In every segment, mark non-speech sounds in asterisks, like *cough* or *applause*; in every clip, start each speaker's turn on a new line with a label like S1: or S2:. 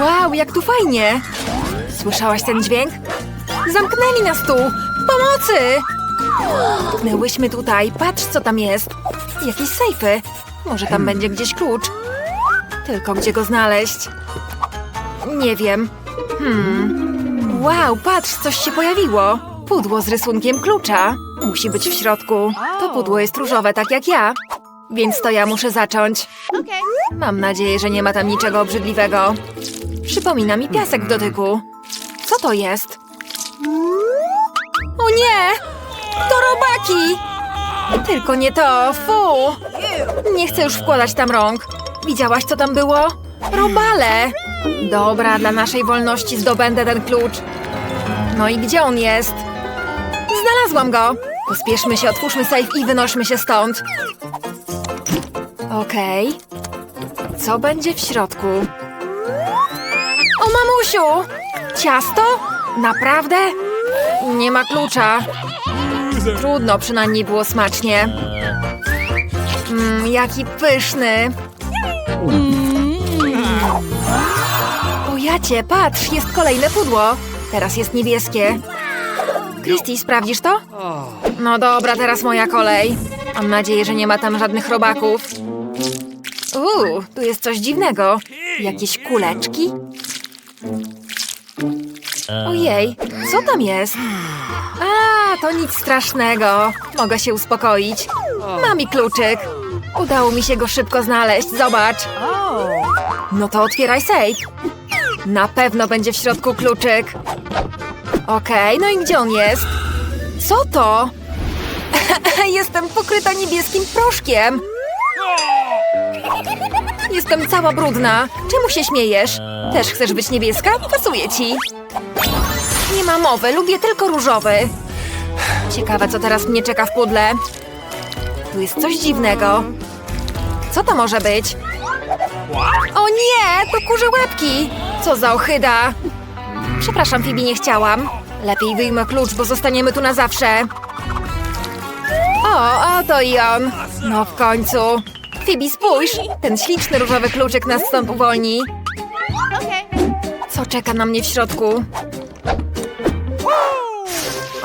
S1: Wow, jak tu fajnie! Słyszałaś ten dźwięk? Zamknęli nas tu! Pomocy! Tknęłyśmy tutaj. Patrz, co tam jest. Jakieś sejfy. Może tam będzie gdzieś klucz. Tylko gdzie go znaleźć? Nie wiem. Hmm. Wow, patrz, coś się pojawiło. Pudło z rysunkiem klucza. Musi być w środku. To pudło jest różowe, tak jak ja. Więc to ja muszę zacząć. Mam nadzieję, że nie ma tam niczego obrzydliwego. Przypomina mi piasek w dotyku. Co to jest? O nie! To robaki! Tylko nie to, fu! Nie chcę już wkładać tam rąk. Widziałaś, co tam było? Robale! Dobra, dla naszej wolności zdobędę ten klucz. No i gdzie on jest? Znalazłam go! Pospieszmy się, otwórzmy safe i wynośmy się stąd. Okej. Co będzie w środku? O, mamusiu! Ciasto? Naprawdę? Nie ma klucza. Trudno, przynajmniej było smacznie. Mmm, jaki pyszny. O jacie, patrz, jest kolejne pudło. Teraz jest niebieskie. Christy, sprawdzisz to? No dobra, teraz moja kolej. Mam nadzieję, że nie ma tam żadnych robaków. Uuu, tu jest coś dziwnego. Jakieś kuleczki? Ojej, co tam jest? A, to nic strasznego. Mogę się uspokoić. Mam i kluczyk. Udało mi się go szybko znaleźć, zobacz. No to otwieraj safe. Na pewno będzie w środku kluczyk. Okej, no i gdzie on jest? Co to? *laughs* Jestem pokryta niebieskim proszkiem. Jestem cała brudna. Czemu się śmiejesz? Też chcesz być niebieska? Pasuje ci. Nie ma mowy, lubię tylko różowy. Ciekawe, co teraz mnie czeka w pudle. Tu jest coś dziwnego. Co to może być? O nie, to kurze łebki! Co za ochyda! Przepraszam, Fibi, nie chciałam. Lepiej wyjmę klucz, bo zostaniemy tu na zawsze. O, oto i on. No w końcu. Fibi, spójrz! Ten śliczny różowy kluczyk nas stąd uwolni. Co czeka na mnie w środku?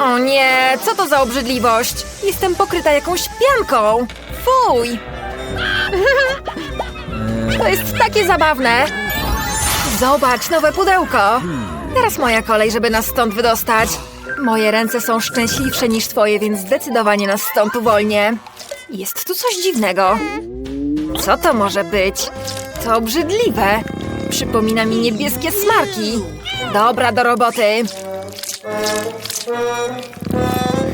S1: O nie, co to za obrzydliwość? Jestem pokryta jakąś pianką. Fuj! *laughs* To jest takie zabawne. Zobacz, nowe pudełko. Teraz moja kolej, żeby nas stąd wydostać. Moje ręce są szczęśliwsze niż twoje, więc zdecydowanie nas stąd uwolnię. Jest tu coś dziwnego. Co to może być? To obrzydliwe. Przypomina mi niebieskie smarki. Dobra, do roboty.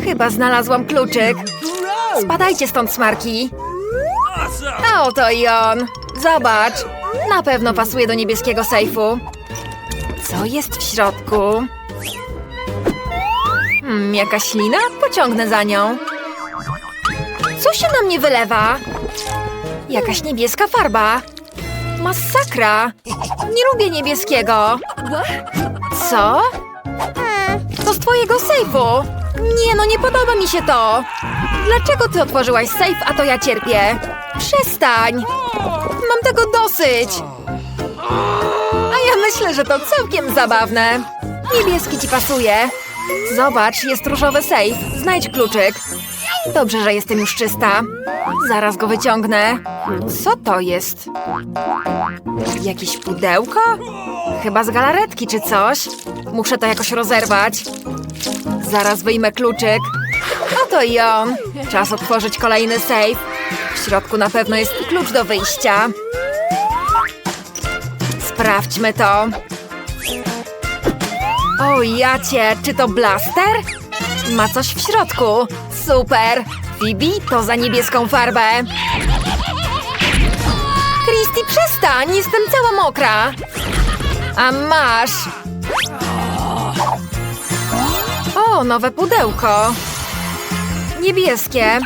S1: Chyba znalazłam kluczyk. Spadajcie stąd, smarki. A oto i on. Zobacz. Na pewno pasuje do niebieskiego sejfu. Co jest w środku? Hmm, jakaś lina? Pociągnę za nią. Co się na mnie wylewa? Jakaś niebieska farba. Masakra! Nie lubię niebieskiego. Co? To z twojego sejfu. Nie, no nie podoba mi się to. Dlaczego ty otworzyłaś sejf, a to ja cierpię? Przestań! Mam tego dosyć. A ja myślę, że to całkiem zabawne. Niebieski ci pasuje. Zobacz, jest różowy sejf. Znajdź kluczyk. Dobrze, że jestem już czysta. Zaraz go wyciągnę. Co to jest? Jakieś pudełko? Chyba z galaretki czy coś. Muszę to jakoś rozerwać. Zaraz wyjmę kluczyk. Oto i on. Czas otworzyć kolejny sejf. W środku na pewno jest klucz do wyjścia. Sprawdźmy to. O jacie, czy to blaster? Ma coś w środku. Super. Phoebe, to za niebieską farbę. Christy, przestań! Jestem cała mokra. A masz. O, nowe pudełko. Niebieskie.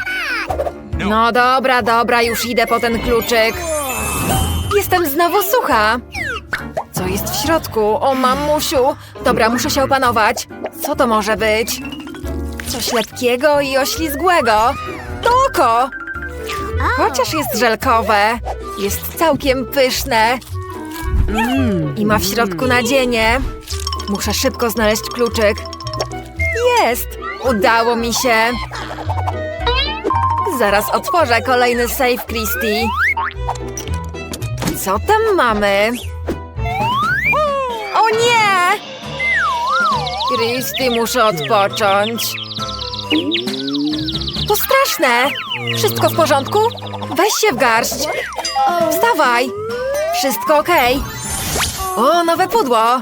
S1: No dobra, dobra, już idę po ten kluczyk. Jestem znowu sucha. Co jest w środku? O, mamusiu. Dobra, muszę się opanować. Co to może być? Coś lepkiego i oślizgłego. To oko! Chociaż jest żelkowe, jest całkiem pyszne. I ma w środku nadzienie. Muszę szybko znaleźć kluczyk. Jest! Udało mi się! Zaraz otworzę kolejny safe Christie. Co tam mamy? O nie! Christy, muszę odpocząć. To straszne! Wszystko w porządku? Weź się w garść. Wstawaj! Wszystko okej. O, nowe pudło!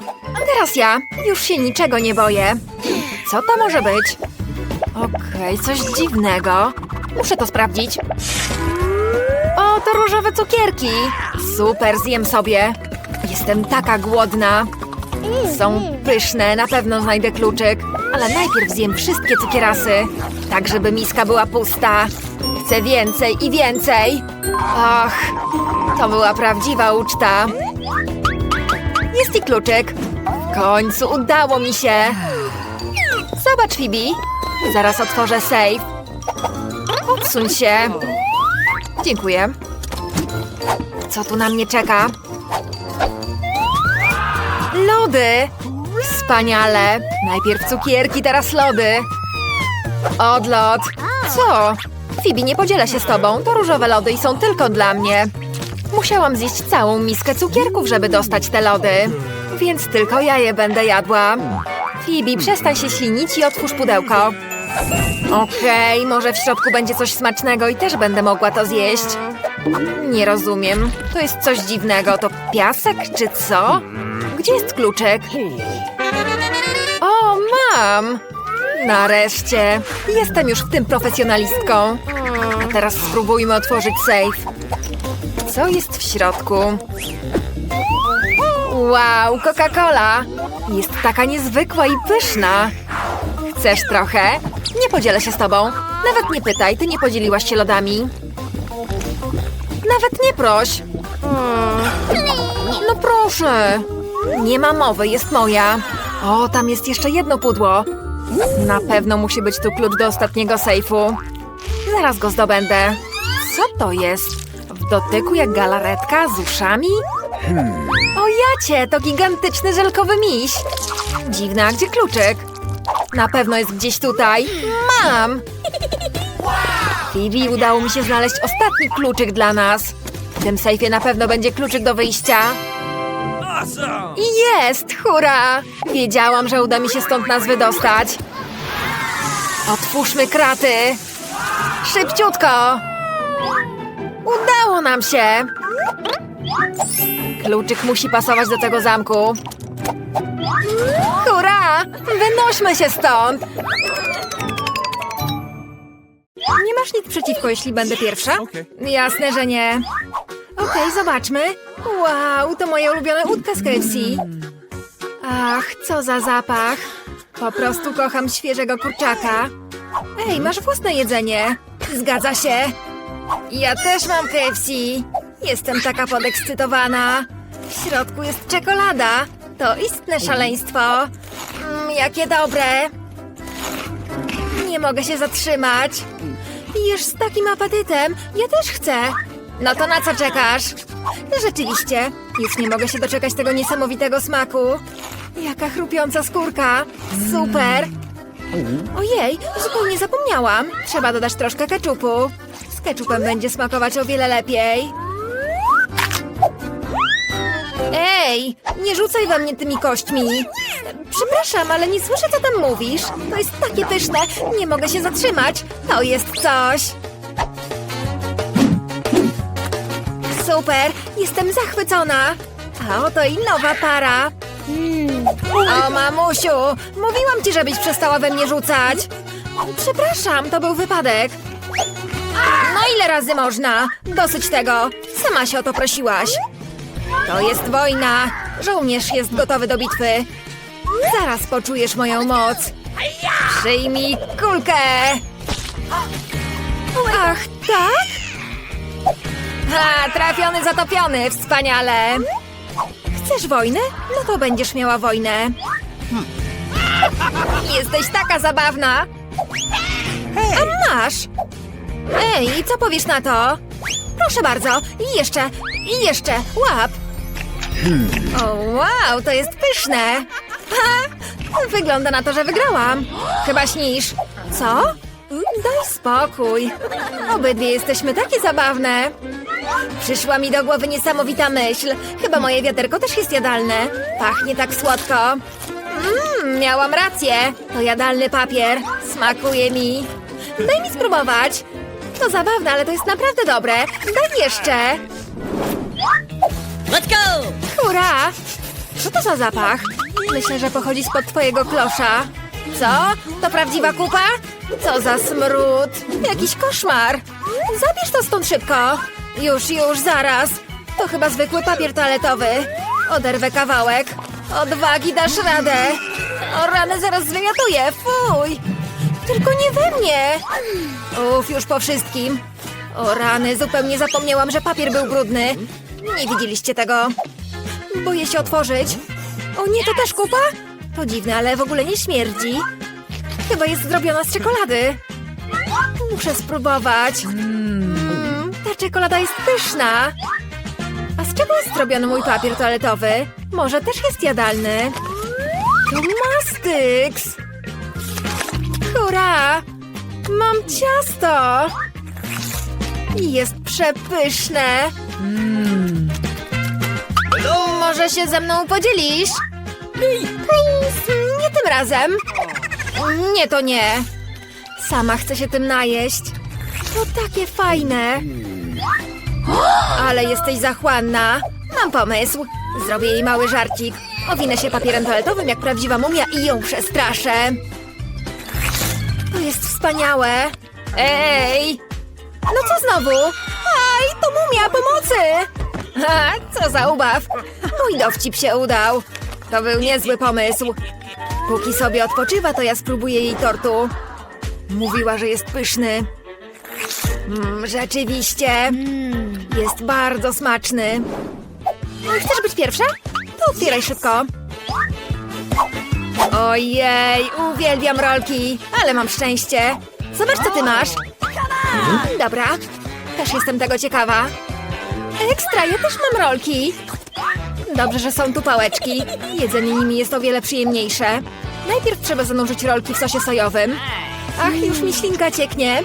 S1: Teraz ja. Już się niczego nie boję. Co to może być? Okej, coś dziwnego. Muszę to sprawdzić. O, to różowe cukierki. Super, zjem sobie. Jestem taka głodna. Są pyszne, na pewno znajdę kluczyk. Ale najpierw zjem wszystkie cukierasy, tak żeby miska była pusta. Chcę więcej i więcej. Och, to była prawdziwa uczta. Jest i kluczyk. W końcu udało mi się. Zobacz, Phoebe. Zaraz otworzę safe. Odsuń się. Dziękuję. Co tu na mnie czeka? Lody! Wspaniale! Najpierw cukierki, teraz lody. Odlot. Co? Phoebe, nie podzielę się z tobą. To różowe lody i są tylko dla mnie. Musiałam zjeść całą miskę cukierków, żeby dostać te lody. Więc tylko ja je będę jadła. Phoebe, przestań się ślinić i otwórz pudełko. Okej, może w środku będzie coś smacznego i też będę mogła to zjeść. Nie rozumiem. To jest coś dziwnego. To piasek czy co? Gdzie jest kluczyk? O, mam! Nareszcie. Jestem już w tym profesjonalistką. A teraz spróbujmy otworzyć safe. Co jest w środku? Wow, Coca-Cola! Jest taka niezwykła i pyszna. Chcesz trochę? Nie podzielę się z tobą. Nawet nie pytaj, ty nie podzieliłaś się lodami. Nawet nie proś. No proszę. Nie ma mowy, jest moja. O, tam jest jeszcze jedno pudło. Na pewno musi być tu klucz do ostatniego sejfu. Zaraz go zdobędę. Co to jest? Dotyku jak galaretka z uszami? O jacie, to gigantyczny żelkowy miś. Dziwne, a gdzie kluczyk? Na pewno jest gdzieś tutaj. Mam! Phoebe, udało mi się znaleźć ostatni kluczyk dla nas. W tym sejfie na pewno będzie kluczyk do wyjścia. I Jest! Hurra! Wiedziałam, że uda mi się stąd nas wydostać. Otwórzmy kraty! Szybciutko! Udało nam się! Kluczyk musi pasować do tego zamku. Hurra! Wynośmy się stąd! Nie masz nic przeciwko, jeśli będę pierwsza? Jasne, że nie. Okej, zobaczmy. Wow, to moja ulubiona łódka z KFC. Ach, co za zapach. Po prostu kocham świeżego kurczaka. Ej, masz własne jedzenie. Zgadza się. Ja też mam KFC. Jestem taka podekscytowana. W środku jest czekolada. To istne szaleństwo. Mm, jakie dobre. Nie mogę się zatrzymać. Jesz z takim apetytem. Ja też chcę. No to na co czekasz? Rzeczywiście, już nie mogę się doczekać tego niesamowitego smaku. Jaka chrupiąca skórka. Super. Ojej, zupełnie zapomniałam. Trzeba dodać troszkę keczupu. Z keczupem będzie smakować o wiele lepiej. Ej, nie rzucaj we mnie tymi kośćmi. Przepraszam, ale nie słyszę, co tam mówisz. To jest takie pyszne, nie mogę się zatrzymać. To jest coś. Super, jestem zachwycona. A oto i nowa para. O, mamusiu, mówiłam ci, żebyś przestała we mnie rzucać. Przepraszam, to był wypadek. Ile razy można? Dosyć tego. Sama się o to prosiłaś. To jest wojna. Żołnierz jest gotowy do bitwy. Zaraz poczujesz moją moc. Przyjmij kulkę. Ach, tak? Ha, trafiony, zatopiony. Wspaniale. Chcesz wojny? No to będziesz miała wojnę. Jesteś taka zabawna. A masz. Ej, co powiesz na to? Proszę bardzo. I jeszcze, i jeszcze. Łap. O, wow, to jest pyszne. Ha, wygląda na to, że wygrałam. Chyba śnisz. Co? Daj spokój. Obydwie jesteśmy takie zabawne. Przyszła mi do głowy niesamowita myśl. Chyba moje wiaderko też jest jadalne. Pachnie tak słodko. Mmm, miałam rację. To jadalny papier. Smakuje mi. Daj mi spróbować. To zabawne, ale to jest naprawdę dobre. Daj jeszcze.
S2: Let's go!
S1: Hurra! Co to za zapach? Myślę, że pochodzi spod twojego klosza. Co? To prawdziwa kupa? Co za smród! Jakiś koszmar! Zabierz to stąd szybko! Już, już, zaraz! To chyba zwykły papier toaletowy. Oderwę kawałek. Odwagi dasz radę! O rany, zaraz zwymiotuję! Fuj! Tylko nie we mnie! Uf, już po wszystkim. O rany, zupełnie zapomniałam, że papier był brudny. Nie widzieliście tego. Boję się otworzyć. O nie, to też kupa? To dziwne, ale w ogóle nie śmierdzi. Chyba jest zrobiona z czekolady. Muszę spróbować. Mm, ta czekolada jest pyszna. A z czego jest zrobiony mój papier toaletowy? Może też jest jadalny? To Mastyks! Hurra! Mam ciasto! I Jest przepyszne! Może się ze mną podzielisz? Please, nie tym razem. Nie, to nie. Sama chcę się tym najeść. To takie fajne. Ale jesteś zachłanna. Mam pomysł. Zrobię jej mały żarcik. Owinę się papierem toaletowym jak prawdziwa mumia i ją przestraszę. To jest wspaniałe. Ej! No co znowu? Aj, to mumia, pomocy! Ha, co za ubaw! Mój dowcip się udał. To był niezły pomysł. Póki sobie odpoczywa, to ja spróbuję jej tortu. Mówiła, że jest pyszny. Mm, rzeczywiście. Jest bardzo smaczny. Chcesz być pierwsza? To otwieraj szybko. Ojej, uwielbiam rolki, ale mam szczęście. Zobacz, co ty masz. Dobra, też jestem tego ciekawa. Ekstra, ja też mam rolki. Dobrze, że są tu pałeczki. Jedzenie nimi jest o wiele przyjemniejsze. Najpierw trzeba zanurzyć rolki w sosie sojowym. Ach, już mi ślinka cieknie.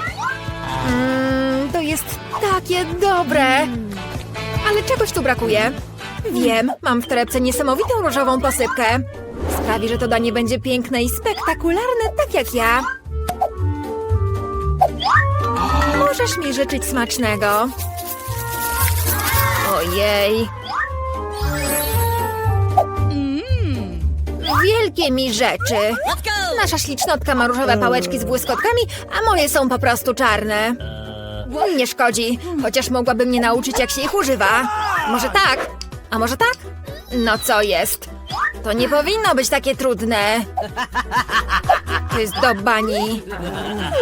S1: Mmm, to jest takie dobre. Ale czegoś tu brakuje. Wiem, mam w torebce niesamowitą różową posypkę. Sprawi, że to danie będzie piękne i spektakularne, tak jak ja. Możesz mi życzyć smacznego. Ojej. Wielkie mi rzeczy. Nasza ślicznotka ma różowe pałeczki z błyskotkami, a moje są po prostu czarne. Nie szkodzi, chociaż mogłaby mnie nauczyć, jak się ich używa. Może tak? A może tak? No co jest? To nie powinno być takie trudne. To jest do bani.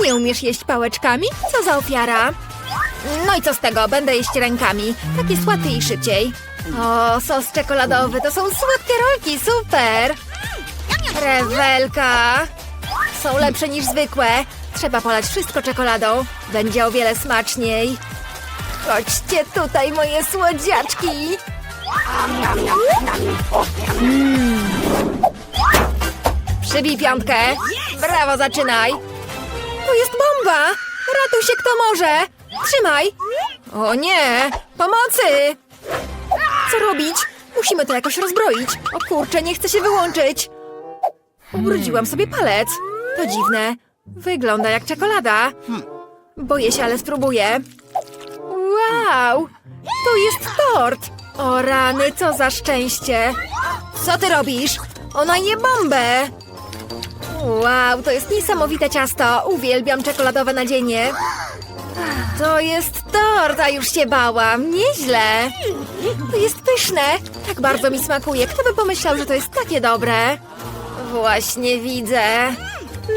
S1: Nie umiesz jeść pałeczkami? Co za ofiara? No i co z tego? Będę jeść rękami. Tak jest łatwiej i szybciej. O, sos czekoladowy. To są słodkie rolki. Super! Rewelka! Są lepsze niż zwykłe. Trzeba polać wszystko czekoladą. Będzie o wiele smaczniej. Chodźcie tutaj, moje słodziaczki! Mm. Przybij piątkę. Brawo, zaczynaj. To jest bomba! Ratuj się, kto może! Trzymaj! O nie! Pomocy! Co robić? Musimy to jakoś rozbroić. O kurczę, nie chcę się wyłączyć. Ubrudziłam sobie palec. To dziwne. Wygląda jak czekolada. Boję się, ale spróbuję. Wow! To jest tort! O rany, co za szczęście! Co ty robisz? Ona je bombę! Wow, to jest niesamowite ciasto. Uwielbiam czekoladowe nadzienie. To jest tort, a już się bałam. Nieźle. To jest pyszne. Tak bardzo mi smakuje. Kto by pomyślał, że to jest takie dobre? Właśnie widzę.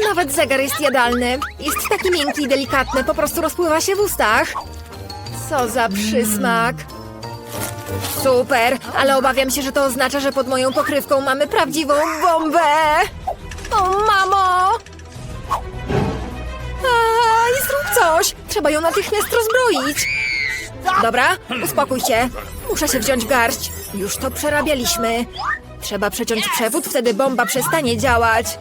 S1: Nawet zegar jest jadalny. Jest taki miękki i delikatny, po prostu rozpływa się w ustach. Co za przysmak. Super, ale obawiam się, że to oznacza, że pod moją pokrywką mamy prawdziwą bombę. O, mamo! Aj, zrób coś! Trzeba ją natychmiast rozbroić. Dobra, uspokój się. Muszę się wziąć w garść. Już to przerabialiśmy. Trzeba przeciąć przewód, wtedy bomba przestanie działać.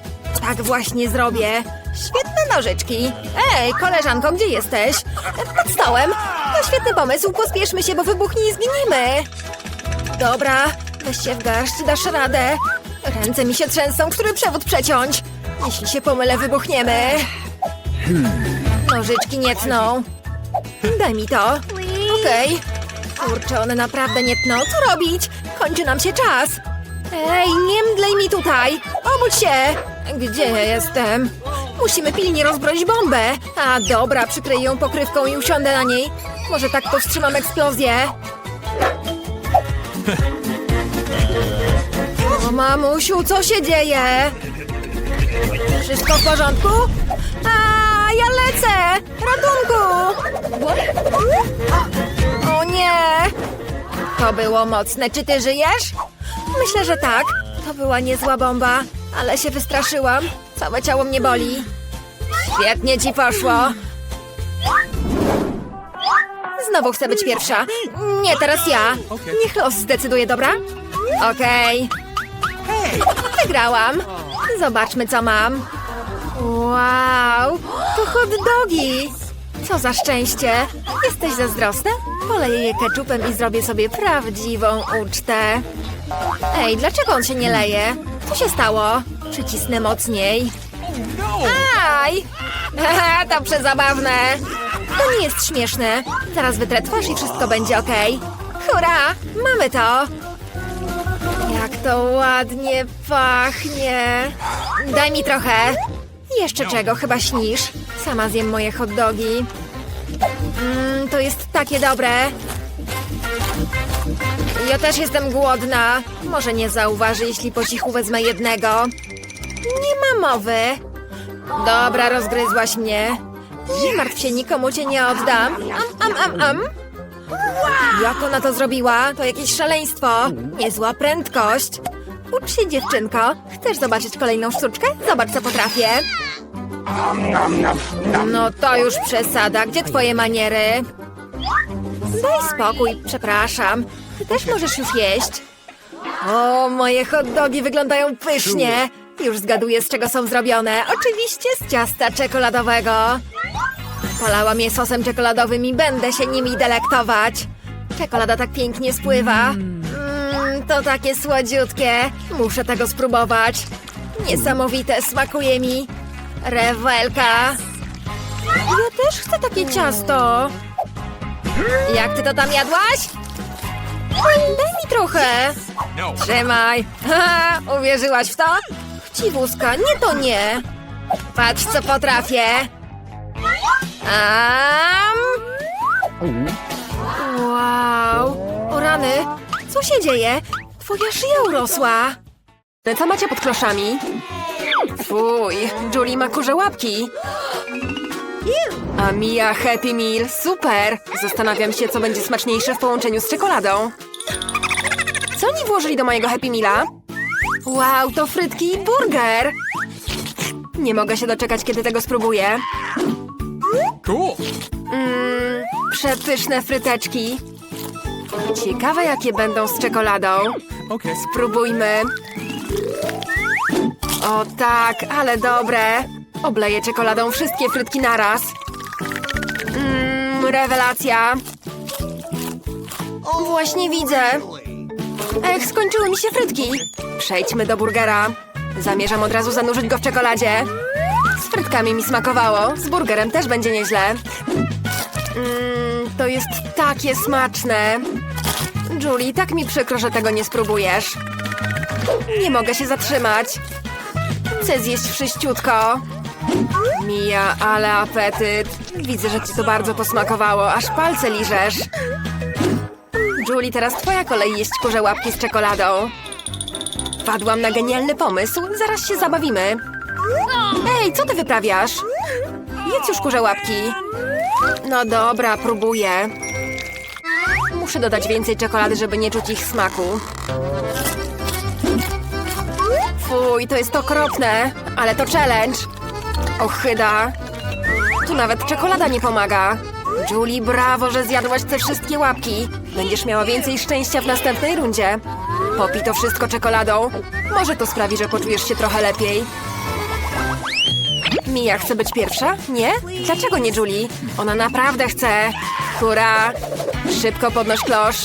S1: Tak właśnie zrobię. Świetne nożyczki. Ej, koleżanko, gdzie jesteś? Pod stołem. To świetny pomysł, pospieszmy się, bo wybuchnie i zginiemy. Dobra, weź się w garść, dasz radę. Ręce mi się trzęsą, który przewód przeciąć. Jeśli się pomylę, wybuchniemy. Nożyczki nie tną. Daj mi to. Okej. Kurczę, one naprawdę nie tną. Co robić? Kończy nam się czas. Ej, nie mdlej mi tutaj. Obudź się. Gdzie ja jestem? Musimy pilnie rozbroić bombę. A dobra, przykryję ją pokrywką i usiądę na niej. Może tak powstrzymam eksplozję. O mamusiu, co się dzieje? Wszystko w porządku? A, ja lecę! Ratunku! O nie! To było mocne. Czy ty żyjesz? Myślę, że tak. To była niezła bomba, ale się wystraszyłam. Całe ciało mnie boli. Świetnie ci poszło. Znowu chcę być pierwsza. Nie, teraz ja. Niech los zdecyduje, dobra? Okej. Wygrałam. Zobaczmy, co mam. Wow, to hot dogi. Co za szczęście. Jesteś zazdrosna? Poleję je keczupem i zrobię sobie prawdziwą ucztę. Ej, dlaczego on się nie leje? Co się stało? Przycisnę mocniej. Aj! Haha, *laughs* to przezabawne. To nie jest śmieszne. Zaraz wytrę twarz i wszystko będzie okej. Hurra! Mamy to! Jak to ładnie pachnie. Daj mi trochę. Jeszcze czego? Chyba śnisz. Sama zjem moje hot dogi. Mmm, to jest takie dobre. Ja też jestem głodna. Może nie zauważy, jeśli po cichu wezmę jednego. Nie ma mowy. Dobra, rozgryzłaś mnie. Nie martw się, nikomu cię nie oddam. Am, am, am, am. Jak ona to zrobiła? To jakieś szaleństwo. Niezła prędkość. Ucz się, dziewczynko. Chcesz zobaczyć kolejną sztuczkę? Zobacz, co potrafię. No to już przesada. Gdzie twoje maniery? Daj spokój, przepraszam. Ty też możesz już jeść. O, moje hot dogi wyglądają pysznie. Już zgaduję, z czego są zrobione. Oczywiście z ciasta czekoladowego. Polałam je sosem czekoladowym i będę się nimi delektować. Czekolada tak pięknie spływa. Mmm, to takie słodziutkie. Muszę tego spróbować. Niesamowite, smakuje mi. Rewelka. Ja też chcę takie ciasto. Jak ty to tam jadłaś? Daj mi trochę. Trzymaj. Haha, uwierzyłaś w to? Chciwuska, nie to nie. Patrz, co potrafię. Am. Wow. O rany. Co się dzieje? Twoja szyja urosła. Co macie pod kloszami? Fuj, Julie ma kurze łapki. A Mia Happy Meal, super! Zastanawiam się, co będzie smaczniejsze w połączeniu z czekoladą. Co oni włożyli do mojego Happy Meala? Wow, to frytki i burger! Nie mogę się doczekać, kiedy tego spróbuję.
S2: Cool.
S1: Mmm, przepyszne fryteczki. Ciekawe, jakie będą z czekoladą.
S2: Okay.
S1: Spróbujmy. O tak, ale dobre. Obleję czekoladą wszystkie frytki naraz. Rewelacja. Właśnie widzę. Ech, skończyły mi się frytki. Przejdźmy do burgera. Zamierzam od razu zanurzyć go w czekoladzie. Z frytkami mi smakowało, z burgerem też będzie nieźle. Mmm, to jest takie smaczne. Julie, tak mi przykro, że tego nie spróbujesz. Nie mogę się zatrzymać. Chcę zjeść wszyściutko. Mija, ale apetyt. Widzę, że ci to bardzo posmakowało, aż palce liżesz. Julie, teraz twoja kolej jeść kurze łapki z czekoladą. Wpadłam na genialny pomysł, zaraz się zabawimy. Ej, co ty wyprawiasz? Jedz już kurze łapki. No dobra, próbuję. Muszę dodać więcej czekolady, żeby nie czuć ich smaku. Fuj, to jest okropne, ale to challenge. Ochyda. Tu nawet czekolada nie pomaga. Julie, brawo, że zjadłaś te wszystkie łapki. Będziesz miała więcej szczęścia w następnej rundzie. Popij to wszystko czekoladą. Może to sprawi, że poczujesz się trochę lepiej. Mia chce być pierwsza? Nie? Dlaczego nie Julie? Ona naprawdę chce. Hurra! Szybko podnoś klosz.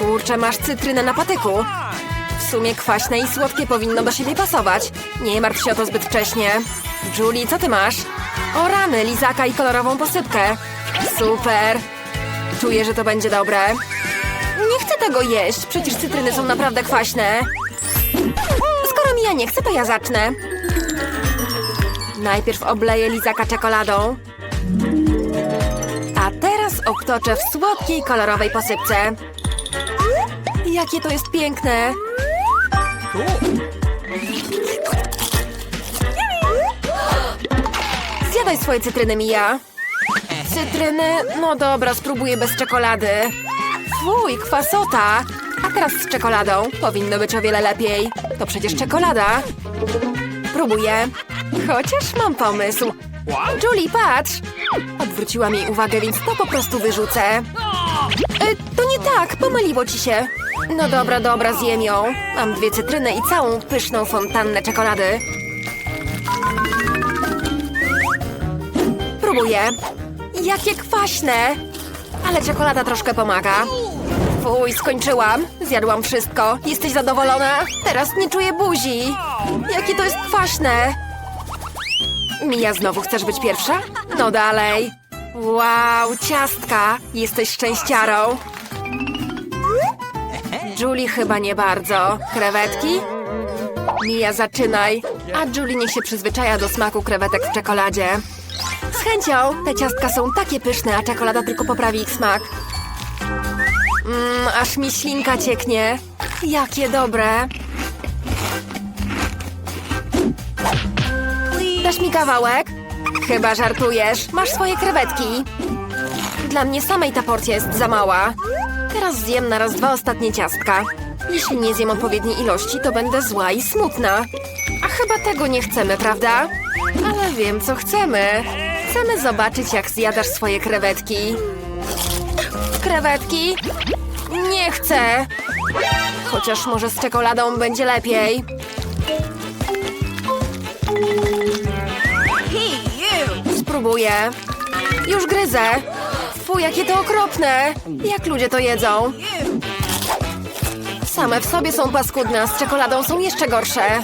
S1: Kurczę, masz cytrynę na patyku. W sumie kwaśne i słodkie powinno do siebie pasować. Nie martw się o to zbyt wcześnie. Julie, co ty masz? O rany, lizaka i kolorową posypkę. Super. Czuję, że to będzie dobre. Nie chcę tego jeść, przecież cytryny są naprawdę kwaśne. Skoro Mia nie chce, to ja zacznę. Najpierw obleję lizaka czekoladą. A teraz obtoczę w słodkiej, kolorowej posypce. Jakie to jest piękne! Zjadaj swoje cytryny, Mija. Cytryny? No dobra, spróbuję bez czekolady. Fuj, kwasota! A teraz z czekoladą. Powinno być o wiele lepiej. To przecież czekolada. Próbuję. Chociaż mam pomysł. Julie, patrz! Odwróciła mi uwagę, więc to po prostu wyrzucę. E, to nie tak, pomyliło ci się. No dobra, dobra, zjem ją. Mam dwie cytryny i całą pyszną fontannę czekolady. Próbuję. Jakie kwaśne! Ale czekolada troszkę pomaga. Fuj, skończyłam. Zjadłam wszystko. Jesteś zadowolona? Teraz nie czuję buzi. Jakie to jest kwaśne! Mija, znowu chcesz być pierwsza? No dalej. Wow, ciastka. Jesteś szczęściarą. Julie chyba nie bardzo. Krewetki? Mija, zaczynaj. A Julie niech się przyzwyczaja do smaku krewetek w czekoladzie. Chęcią. Te ciastka są takie pyszne, a czekolada tylko poprawi ich smak. Mmm, aż mi ślinka cieknie. Jakie dobre. Dasz mi kawałek? Chyba żartujesz. Masz swoje krewetki. Dla mnie samej ta porcja jest za mała. Teraz zjem na raz dwa ostatnie ciastka. Jeśli nie zjem odpowiedniej ilości, to będę zła i smutna. A chyba tego nie chcemy, prawda? Ale wiem, co chcemy. Chcemy zobaczyć, jak zjadasz swoje krewetki. Krewetki? Nie chcę. Chociaż może z czekoladą będzie lepiej. Spróbuję. Już gryzę. Fu, jakie to okropne. Jak ludzie to jedzą? Same w sobie są paskudne, a z czekoladą są jeszcze gorsze.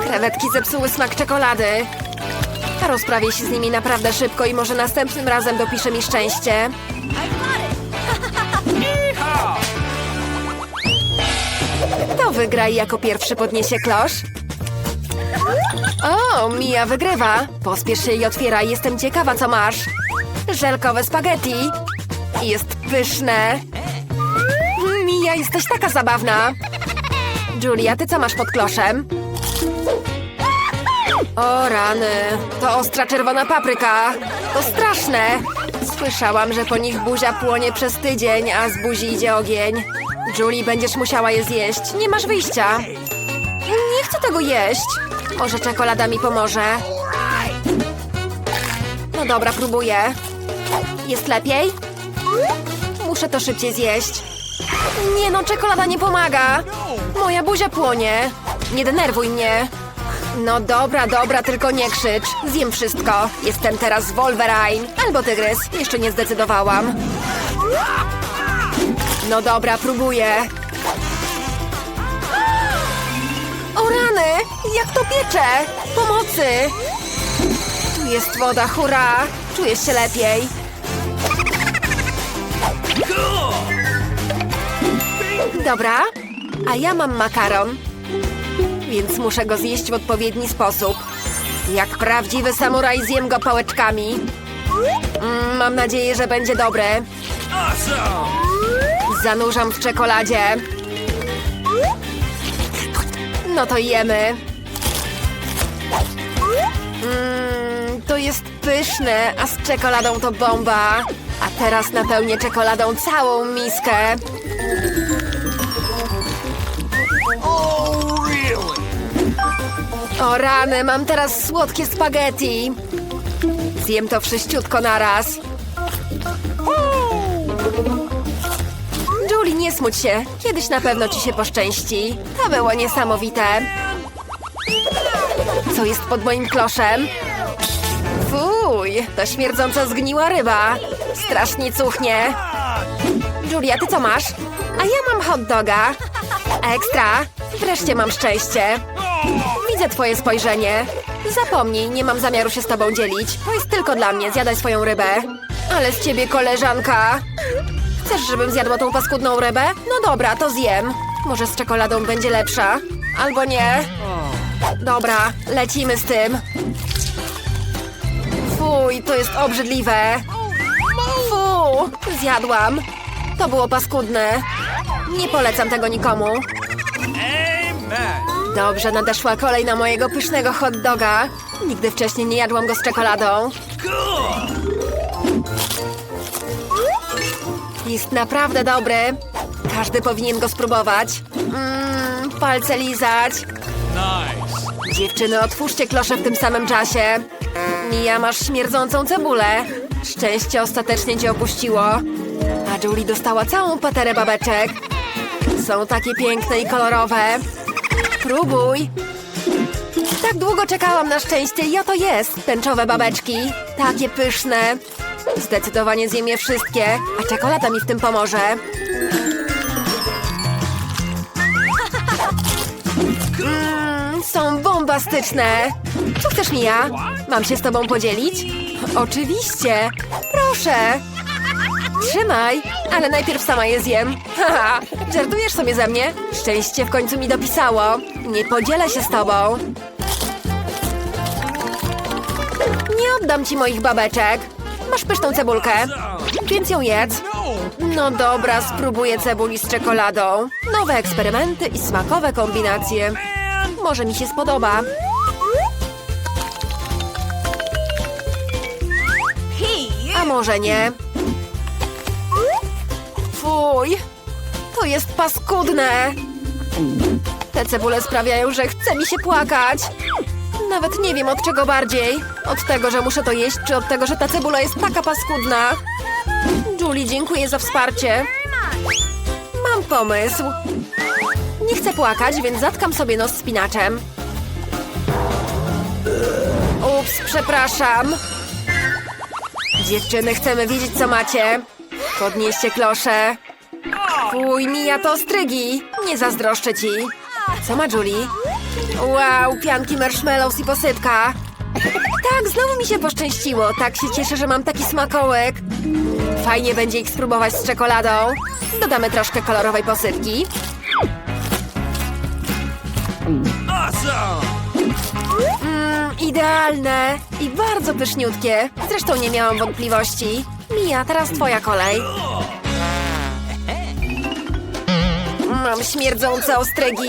S1: Krewetki zepsuły smak czekolady. Rozprawię się z nimi naprawdę szybko i może następnym razem dopisze mi szczęście. Kto wygra i jako pierwszy podniesie klosz? O, Mia wygrywa. Pospiesz się i otwieraj, jestem ciekawa, co masz. Żelkowe spaghetti. Jest pyszne. Mia, jesteś taka zabawna. Julia, ty co masz pod kloszem? O rany, to ostra czerwona papryka. To straszne. Słyszałam, że po nich buzia płonie przez tydzień, a z buzi idzie ogień. Julie, będziesz musiała je zjeść. Nie masz wyjścia. Nie chcę tego jeść. Może czekolada mi pomoże. No dobra, próbuję. Jest lepiej? Muszę to szybciej zjeść. Nie no, czekolada nie pomaga. Moja buzia płonie. Nie denerwuj mnie. No dobra, dobra, tylko nie krzycz. Zjem wszystko. Jestem teraz Wolverine. Albo tygrys. Jeszcze nie zdecydowałam. No dobra, próbuję. O rany! Jak to piecze! Pomocy! Tu jest woda, hurra! Czuję się lepiej. Dobra, a ja mam makaron, więc muszę go zjeść w odpowiedni sposób. Jak prawdziwy samuraj zjem go pałeczkami. Mm, mam nadzieję, że będzie dobre. Zanurzam w czekoladzie. No to jemy. Mmm, to jest pyszne, a z czekoladą to bomba. A teraz napełnię czekoladą całą miskę. O rany, mam teraz słodkie spaghetti. Zjem to wszyściutko naraz. Julie, nie smuć się. Kiedyś na pewno ci się poszczęści. To było niesamowite. Co jest pod moim kloszem? Fuj, to śmierdząca zgniła ryba. Strasznie cuchnie. Julia, ty co masz? A ja mam hot doga. Ekstra. Wreszcie mam szczęście. Widzę twoje spojrzenie. Zapomnij, nie mam zamiaru się z tobą dzielić. To jest tylko dla mnie, zjadaj swoją rybę. Ale z ciebie koleżanka. Chcesz, żebym zjadła tą paskudną rybę? No dobra, to zjem. Może z czekoladą będzie lepsza. Albo nie. Dobra, lecimy z tym. Fuj, to jest obrzydliwe. Fu, zjadłam. To było paskudne. Nie polecam tego nikomu.
S2: Amen.
S1: Dobrze, nadeszła kolej na mojego pysznego hot doga. Nigdy wcześniej nie jadłam go z czekoladą. Jest naprawdę dobry. Każdy powinien go spróbować. Mmm, palce lizać.
S2: Nice.
S1: Dziewczyny, otwórzcie klosze w tym samym czasie. Mija, masz śmierdzącą cebulę. Szczęście ostatecznie cię opuściło. A Julie dostała całą paterę babeczek. Są takie piękne i kolorowe. Próbuj. Tak długo czekałam na szczęście i oto jest. Tęczowe babeczki. Takie pyszne. Zdecydowanie zjem je wszystkie, a czekolada mi w tym pomoże. Mm, są bombastyczne. Co chcesz, Mia? Mam się z tobą podzielić? Oczywiście. Proszę. Trzymaj, ale najpierw sama je zjem. Haha, żartujesz sobie ze mnie? Szczęście w końcu mi dopisało. Nie podzielę się z tobą. Nie oddam ci moich babeczek. Masz pyszną cebulkę, więc ją jedz.
S2: No.
S1: Dobra, spróbuję cebuli z czekoladą. Nowe eksperymenty i smakowe kombinacje. Może mi się spodoba. A może nie? Fuj, to jest paskudne. Te cebule sprawiają, że chce mi się płakać. Nawet nie wiem od czego bardziej. Od tego, że muszę to jeść, czy od tego, że ta cebula jest taka paskudna. Julie, dziękuję za wsparcie. Mam pomysł. Nie chcę płakać, więc zatkam sobie nos spinaczem. Ups, przepraszam. Dziewczyny, chcemy wiedzieć, co macie. Podnieście klosze. Fuj, mija to ostrygi. Nie zazdroszczę ci. Co ma Julie? Wow, pianki marshmallows i posypka. Tak, znowu mi się poszczęściło. Tak się cieszę, że mam taki smakołek. Fajnie będzie ich spróbować z czekoladą. Dodamy troszkę kolorowej posypki. Mmm, idealne i bardzo pyszniutkie. Zresztą nie miałam wątpliwości. Mija, teraz twoja kolej. Mam śmierdzące ostrygi.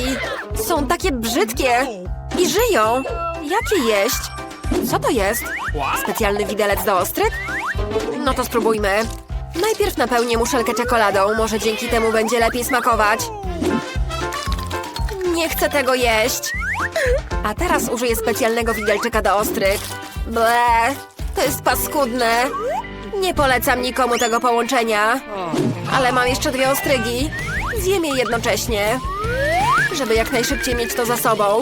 S1: Są takie brzydkie. I żyją. Jakie jeść? Co to jest? Specjalny widelec do ostryg? No to spróbujmy. Najpierw napełnię muszelkę czekoladą. Może dzięki temu będzie lepiej smakować. Nie chcę tego jeść. A teraz użyję specjalnego widelczyka do ostryg. Ble, to jest paskudne. Nie polecam nikomu tego połączenia. Ale mam jeszcze dwie ostrygi. Zjem je jednocześnie. Żeby jak najszybciej mieć to za sobą.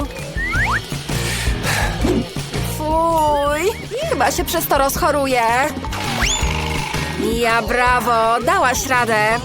S1: Fuj, chyba się przez to rozchoruję. Ja brawo, dałaś radę.